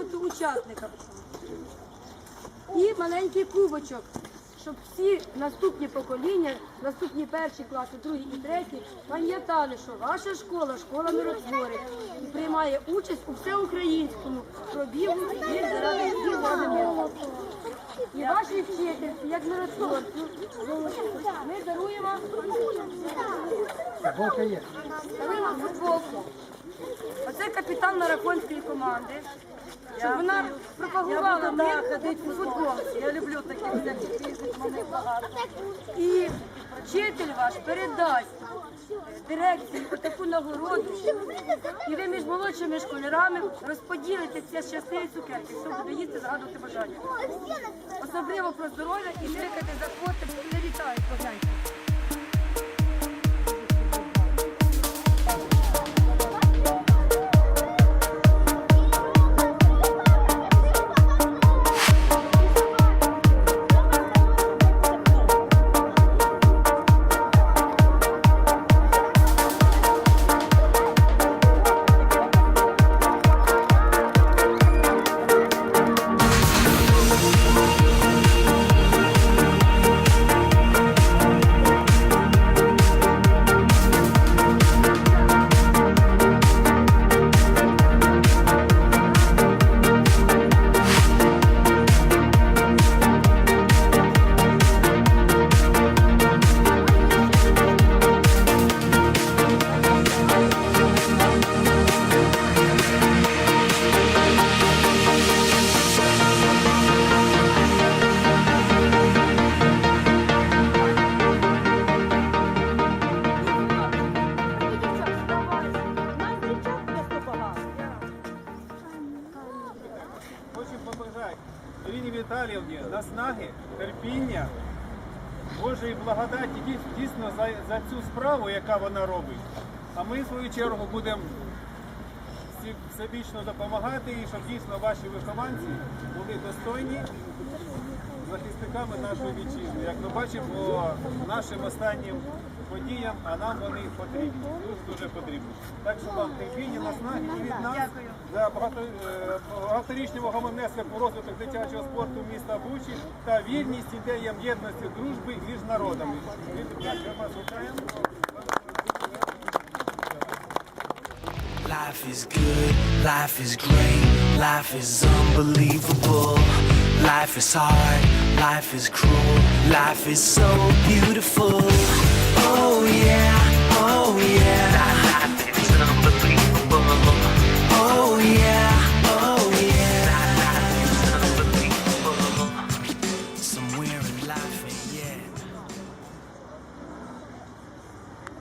фото учасника. І маленький кубочок, щоб всі наступні покоління, наступні перші класи, другі і треті, пам'ятали, що ваша школа, школа миротворить і приймає участь у всеукраїнському пробігу «Мир заради миру». І вашій вчительці, як миротворцю, ми даруємо Футболка Оце капітан марафонської команди. Щоб вона пропагувала мир у футболці. Я люблю всяких пісень, мене багато. І вчитель ваш передасть дирекції таку нагороду, і ви між молодшими школярами розподілите ці щасливі цукерки, хто буде їсти, згадувати бажання. Особливо про здоров'я і дирикати за фото, не вітають, погляньте. Ірині Віталіївні наснаги, терпіння, Божої благодаті дійсно за, за цю справу, яка вона робить. А ми, в свою чергу, будемо всебічно допомагати і щоб дійсно ваші вихованці були достойні захисниками нашої вітчизни. Як ми бачимо по нашим останнім подіям, а нам вони потрібні, дуже дуже потрібні. Так що вам терпіння, наснаги і від нас за багато, е, багаторічного у розвиток дитячого спорту міста Бучі та вірність ідеям єдності, дружби між народами. Ми вас вітаємо. Life is good, life is great, life is unbelievable. Life is hard, life is cruel, life is so beautiful.